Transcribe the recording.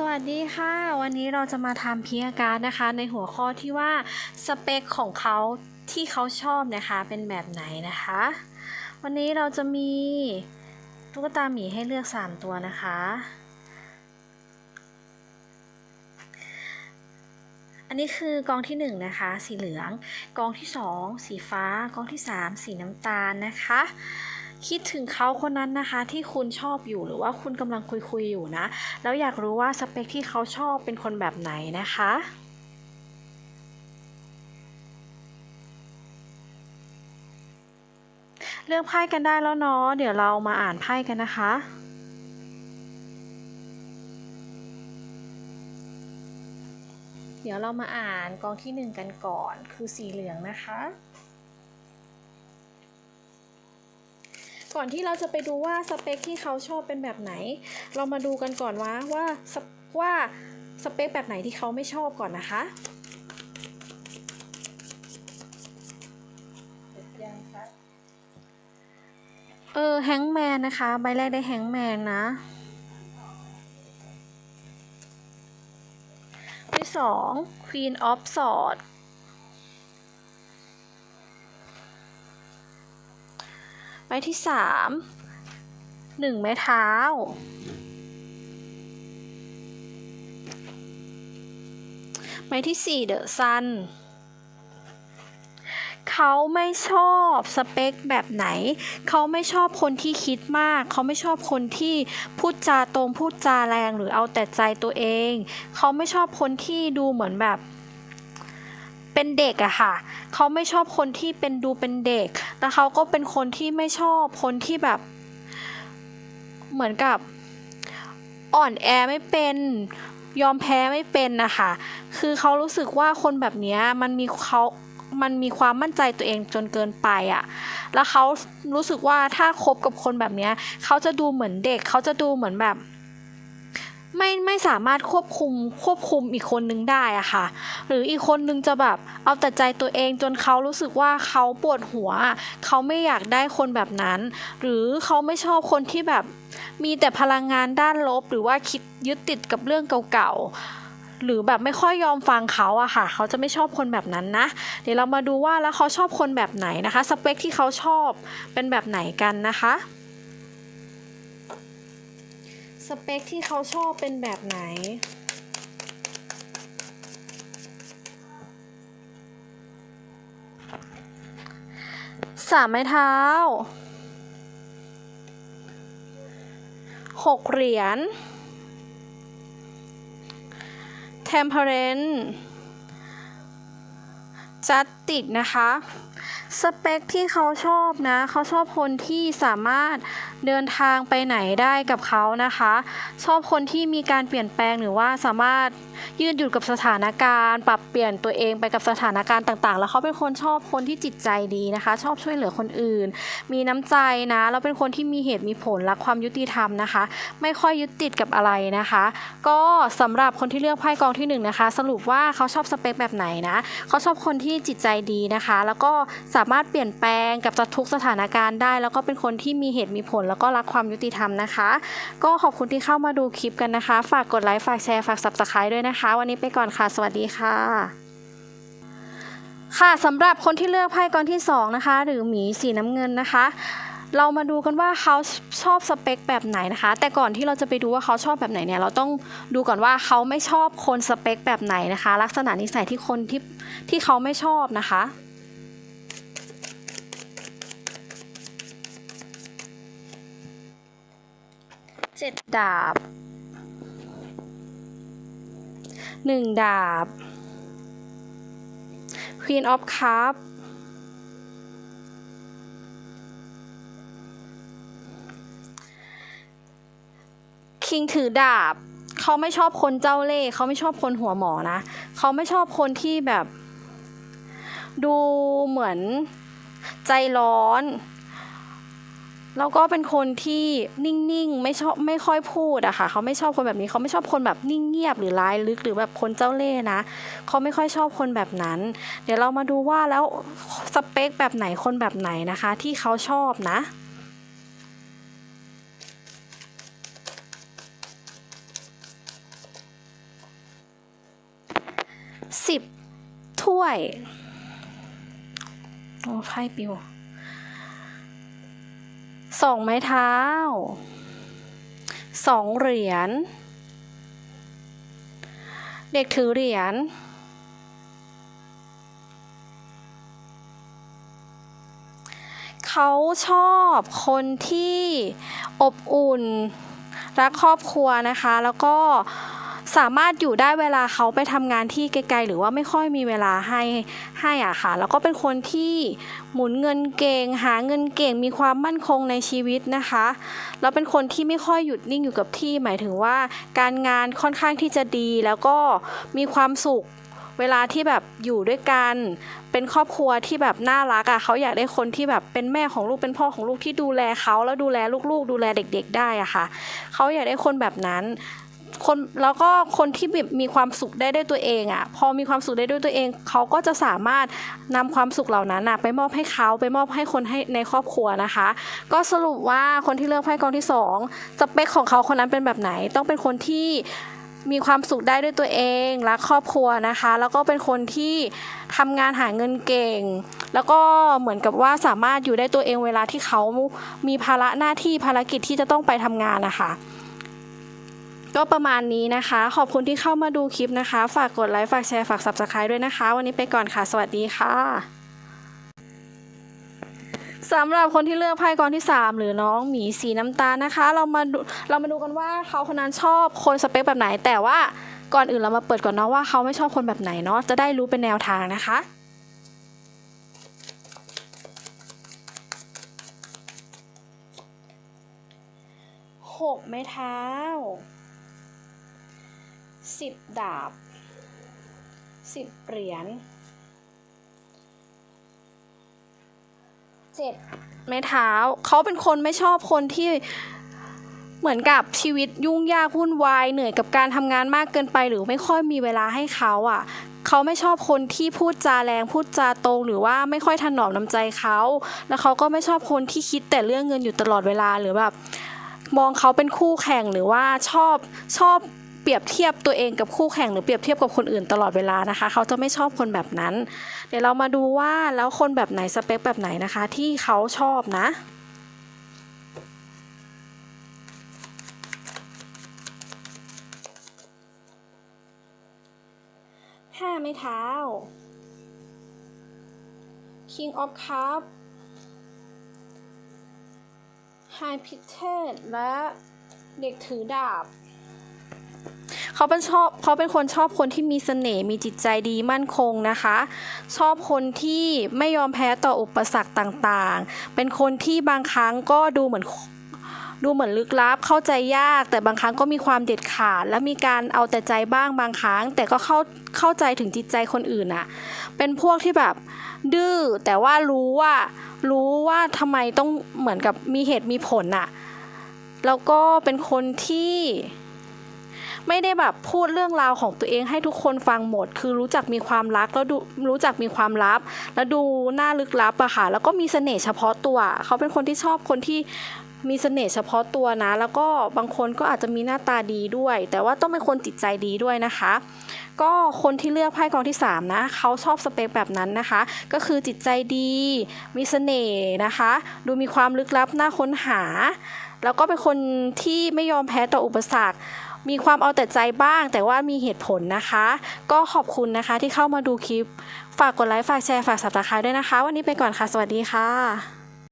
สวัสดีค่ะ วันนี้เราจะมาทำพีอาการนะคะ ในหัวข้อที่ว่าสเปคของเขาที่เขาชอบนะคะเป็นแบบไหนนะคะ วันนี้เราจะมีตุ๊กตาหมีให้เลือก 3 ตัวนะคะ อันนี้คือกองที่ 1 นะคะ สีเหลือง กองที่ 2 สีฟ้ากองที่ 3 สีน้ำตาลนะคะ คิดถึงเขาคนนั้นนะคะที่คุณชอบอยู่หรือว่าคุณกำลังคุยคุยๆอยู่นะ แล้วอยากรู้ว่าสเปคที่เขาชอบเป็นคนแบบไหนนะคะเลือกไพ่กันได้แล้วเนาะ เดี๋ยวเรามาอ่านไพ่กันนะคะ เดี๋ยวเรามาอ่านกองที่หนึ่งกันก่อน คือสีเหลืองนะคะ ก่อนที่เราจะไปดูว่าสเปคที่เขาชอบเป็นแบบไหน เรามาดูกันก่อนว่าว่าสว่าสเปคแบบไหนที่เขาไม่ชอบก่อนนะคะเออแฮงแมนนะคะ ใบแรกได้แฮงแมนนะที่สอง Queen of Swords ใบที่สามหนึ่งไม้เท้าใบที่สี่เดอะซันเขาไม่ชอบสเปคแบบไหน เขาไม่ชอบคนที่คิดมาก เขาไม่ชอบคนที่พูดจาตรงพูดจาแรงหรือเอาแต่ใจตัวเอง เขาไม่ชอบคนที่ดูเหมือนแบบ เป็นเด็กอะค่ะ เขาไม่ชอบคนที่เป็นดูเป็นเด็กแล้วเขาก็เป็นคนที่ไม่ชอบคนที่แบบ เหมือนกับอ่อนแอไม่เป็นยอมแพ้ไม่เป็นนะคะ คือเขารู้สึกว่าคนแบบนี้มันมีเขามันมีความมั่นใจตัวเองจนเกินไปอะแล้วเขารู้สึกว่าถ้าคบกับคนแบบนี้เขาจะดูเหมือนเด็ก เขาจะดูเหมือนแบบ ไม่ไม่สามารถควบคุมควบคุมอีกคนนึงได้อะค่ะ หรืออีกคนนึงจะแบบเอาแต่ใจตัวเองจนเขารู้สึกว่าเขาปวดหัว เขาไม่อยากได้คนแบบนั้น หรือเขาไม่ชอบคนที่แบบมีแต่พลังงานด้านลบ หรือว่าคิดยึดติดกับเรื่องเก่าๆหรือแบบไม่ค่อยยอมฟังเขาอะค่ะ เขาจะไม่ชอบคนแบบนั้นนะ เดี๋ยวเรามาดูว่าแล้วเขาชอบคนแบบไหนนะคะ สเปคที่เขาชอบเป็นแบบไหนกันนะคะ สเปคที่เขาชอบเป็นแบบไหน สามไม้เท้า หกเหรียญ temperance จัดติดนะคะ สเปคที่เขาชอบนะ เขาชอบคนที่สามารถเดินทางไปไหนได้กับเขานะคะ ชอบคนที่มีการเปลี่ยนแปลงหรือว่าสามารถยืดหยุ่นกับสถานการณ์ ปรับเปลี่ยนตัวเองไปกับสถานการณ์ต่างๆ แล้วเขาเป็นคนชอบคนที่จิตใจดีนะคะ ชอบช่วยเหลือคนอื่น มีน้ำใจนะแล้วเป็นคนที่มีเหตุมีผลรักความยุติธรรมนะคะ ไม่ค่อยยึดติดกับอะไรนะคะ ก็สำหรับคนที่เลือกไพ่กองที่หนึ่งนะคะ สรุปว่าเขาชอบสเปคแบบไหนนะ เขาชอบคนที่จิตใจดีนะคะ แล้วก็สาามารถเปลี่ยนแปลงกับทุกสถานการณ์ได้ แล้วก็เป็นคนที่มีเหตุมีผล แล้วก็รักความยุติธรรมนะคะ ก็ขอบคุณที่เข้ามาดูคลิปกันนะคะ ฝากกดไลค์ฝากแชร์ฝาก subscribe ด้วยนะคะ วันนี้ไปก่อนค่ะ สวัสดีค่ะค่ะสำหรับคนที่เลือกไพ่กองที่สองนะคะ หรือหมีสีน้ำเงินนะคะ เรามาดูกันว่าเขาชอบสเปคแบบไหนนะคะ แต่ก่อนที่เราจะไปดูว่าเขาชอบแบบไหนเนี่ยเราต้องดูก่อนว่าเขาไม่ชอบคนสเปคแบบไหนนะคะ ลักษณะนิสัยที่คนที่ที่เขาไม่ชอบนะคะ เจ็ดดาบหนึ่งดาบ Queen of Cup คิงถือดาบ เขาไม่ชอบคนเจ้าเล่ห์เขาไม่ชอบคนหัวหมอนะ เขาไม่ชอบคนที่แบบ ดูเหมือนใจร้อน แล้วก็เป็นคนที่นิ่งๆ ไม่ชอบไม่ค่อยพูดอะค่ะ เขาไม่ชอบคนแบบนี้ เขาไม่ชอบคนแบบนิ่งเงียบหรือร้ายลึกหรือแบบคนเจ้าเล่ห์นะ เขาไม่ค่อยชอบคนแบบนั้น เดี๋ยวเรามาดูว่าแล้วสเปคแบบไหนคนแบบไหนนะคะ ที่เขาชอบนะสิบถ้วย โอ้ไพ่ปิว สองไม้เท้าสองเหรียญ เด็กถือเหรียญ เขาชอบคนที่อบอุ่นรักครอบครัวนะคะ แล้วก็ สามารถอยู่ได้เวลาเขาไปทำงานที่ไกลๆ หรือว่าไม่ค่อยมีเวลาให้ให้อะค่ะ แล้วก็เป็นคนที่หมุนเงินเก่ง หาเงินเก่งมีความมั่นคงในชีวิตนะคะ แล้วเป็นคนที่ไม่ค่อยหยุดนิ่งอยู่กับที่ หมายถึงว่าการงานค่อนข้างที่จะดีแล้วก็มีความสุขเวลาที่แบบอยู่ด้วยกัน เป็นครอบครัวที่แบบน่ารักอะ่ะเขาอยากได้คนที่แบบเป็นแม่ของลูกเป็นพ่อของลูกที่ดูแลเขาแล้วดูแลลูกๆ ดูแลเด็ก ๆ ได้อะค่ะเขาอยากได้คนแบบนั้น คนแล้วก็คนที่แบบมีความสุขได้ด้วยตัวเองอะ่ะ พอมีความสุขได้ด้วยตัวเอง เขาก็จะสามารถนำความสุขเหล่านั้นอะไปมอบให้เขาไปมอบให้คนให้ในครอบครัวนะคะ ก็สรุปว่าคนที่เลือกไพ่กองที่สองสเปคของเขาคนนั้นเป็นแบบไหน ต้องเป็นคนที่มีความสุขได้ด้วยตัวเองรักครอบครัวนะคะ แล้วก็เป็นคนที่ทำงานหาเงินเก่ง แล้วก็เหมือนกับว่าสามารถอยู่ได้ตัวเองเวลาที่เขามีภาระหน้าที่ภารกิจที่จะต้องไปทำงานนะคะ ก็ประมาณนี้นะคะ ขอบคุณที่เข้ามาดูคลิปนะคะ ฝากกดไลค์ ฝากแชร์ ฝาก subscribe ด้วยนะคะ วันนี้ไปก่อนค่ะ สวัสดีค่ะสำหรับคนที่เลือกไพ่กองที่ 3 หรือน้องหมีสีน้ำตาลนะคะ เรามาดูเรามาดูกันว่าเขาคนนั้นชอบคนสเปคแบบไหน แต่ว่าก่อนอื่นเรามาเปิดก่อนเนาะว่าเขาไม่ชอบคนแบบไหนเนาะจะได้รู้เป็นแนวทางนะคะหกไม้เท้า สิบดาบสิบเหรียญเจ็ดไม้เท้า เขาเป็นคนไม่ชอบคนที่เหมือนกับชีวิตยุ่งยากวุ่นวาย เหนื่อยกับการทำงานมากเกินไป หรือไม่ค่อยมีเวลาให้เขาอะ เขาไม่ชอบคนที่พูดจาแรงพูดจาตรงหรือว่าไม่ค่อยถนอมน้ำใจเขา แล้วเขาก็ไม่ชอบคนที่คิดแต่เรื่องเงินอยู่ตลอดเวลาหรือแบบมองเขาเป็นคู่แข่งหรือว่าชอบชอบ เปรียบเทียบตัวเองกับคู่แข่งหรือเปรียบเทียบกับคนอื่นตลอดเวลานะคะ เขาจะไม่ชอบคนแบบนั้น เดี๋ยวเรามาดูว่าแล้วคนแบบไหนสเปคแบบไหนนะคะ ที่เขาชอบนะห้าไม้เท้า King of Cup High p i t t e d และเด็กถือดาบ เขาเป็นชอบเขาเป็นคนชอบคนที่มีเสน่ห์มีจิตใจดีมั่นคงนะคะ ชอบคนที่ไม่ยอมแพ้ต่ออุปสรรคต่างๆ เป็นคนที่บางครั้งก็ดูเหมือนดูเหมือนลึกลับเข้าใจยาก แต่บางครั้งก็มีความเด็ดขาด และมีการเอาแต่ใจบ้างบางครั้ง แต่ก็เข้าเข้าใจถึงจิตใจคนอื่นอะเป็นพวกที่แบบดื้อแต่ว่ารู้ว่ารู้ว่าทำไมต้องเหมือนกับมีเหตุมีผลอะแล้วก็เป็นคนที่ ไม่ได้แบบพูดเรื่องราวของตัวเองให้ทุกคนฟังหมด คือรู้จักมีความรักแล้วดูรู้จักมีความลับ แล้วดูหน่าลึกลับอะค่ะแล้วก็มีเสน่ห์เฉพาะตัว เขาเป็นคนที่ชอบคนที่มีเสน่ห์เฉพาะตัวนะ แล้วก็บางคนก็อาจจะมีหน้าตาดีด้วย แต่ว่าต้องเป็นคนจิตใจดีด้วยนะคะ ก็คนที่เลือกไพ่กองที่ 3 นะ เขาชอบสเปคแบบนั้นนะคะ ก็คือจิตใจดี มีเสน่ห์นะคะ ดูมีความลึกลับน่าค้นหา แล้วก็เป็นคนที่ไม่ยอมแพ้ต่ออุปสรรค มีความเอาแต่ใจบ้าง แต่ว่ามีเหตุผลนะคะ ก็ขอบคุณนะคะที่เข้ามาดูคลิป ฝากกดไลค์ ฝากแชร์ ฝากสับตะไคร้ด้วยนะคะ วันนี้ไปก่อนค่ะ สวัสดีค่ะ